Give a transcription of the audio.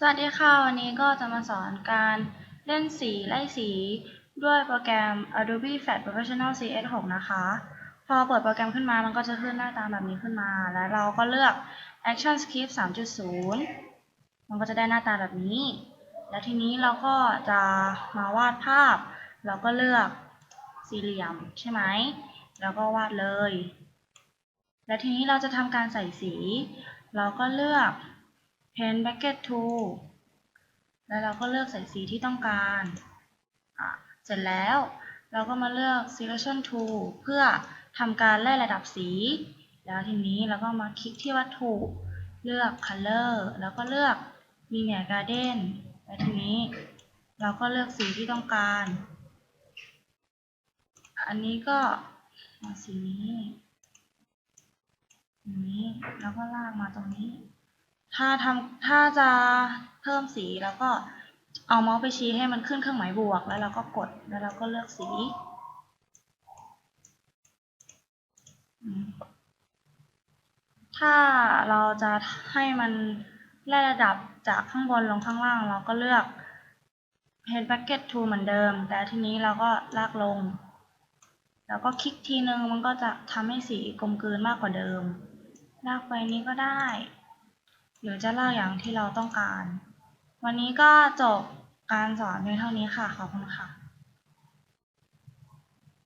สวัสดีค่ะ วันนี้ก็จะมาสอนการเล่นสีไล่สี ด้วยโปรแกรม Adobe Flash Professional CS6 นะคะ พอเปิดโปรแกรมขึ้นมามันก็จะขึ้นหน้าตาแบบนี้ขึ้นมา แล้วเราก็เลือก Action Script 3.0 มันก็จะได้หน้าตาแบบนี้ แล้วทีนี้เราก็จะมาวาดภาพ เราก็เลือกสี่เหลี่ยมใช่ไหม แล้วก็วาดเลย แล้วทีนี้เราจะทำการใส่สี เราก็เลือก Pen Bucket Tool แล้วเราก็เลือกใส่สีที่ต้องการอะเสร็จแล้วเราก็มาเลือก Selection Tool เพื่อทำการไล่ระดับสี แล้วทีนี้เราก็มาคลิกที่วัตถุ เลือก Color แล้วก็เลือก Linear Garden แล้วทีนี้เราก็เลือกสีที่ต้องการ อันนี้ก็เอาสีนี้อย่างนี้แล้วก็ลากมาตรงนี้ ถ้าทำถ้าจะเพิ่มสีแล้วก็เอาเมาส์ไปชี้ให้มันขึ้นเครื่องหมายบวก แล้วเราก็กดแล้วเราก็เลือกสีถ้าเราจะให้มันไล่ระดับจากข้างบนลงข้างล่าง เราก็เลือก Pen Bucket Tool เหมือนเดิม แต่ทีนี้เราก็ลากลง แล้วก็คลิกทีนึงมันก็จะทำให้สีกลมกลืนมากกว่าเดิม ลากไปนี้ก็ได้ หรือจะลากอย่างที่เราต้องการ วันนี้ก็จบการสอนเพียงเท่านี้ค่ะ ขอบคุณค่ะ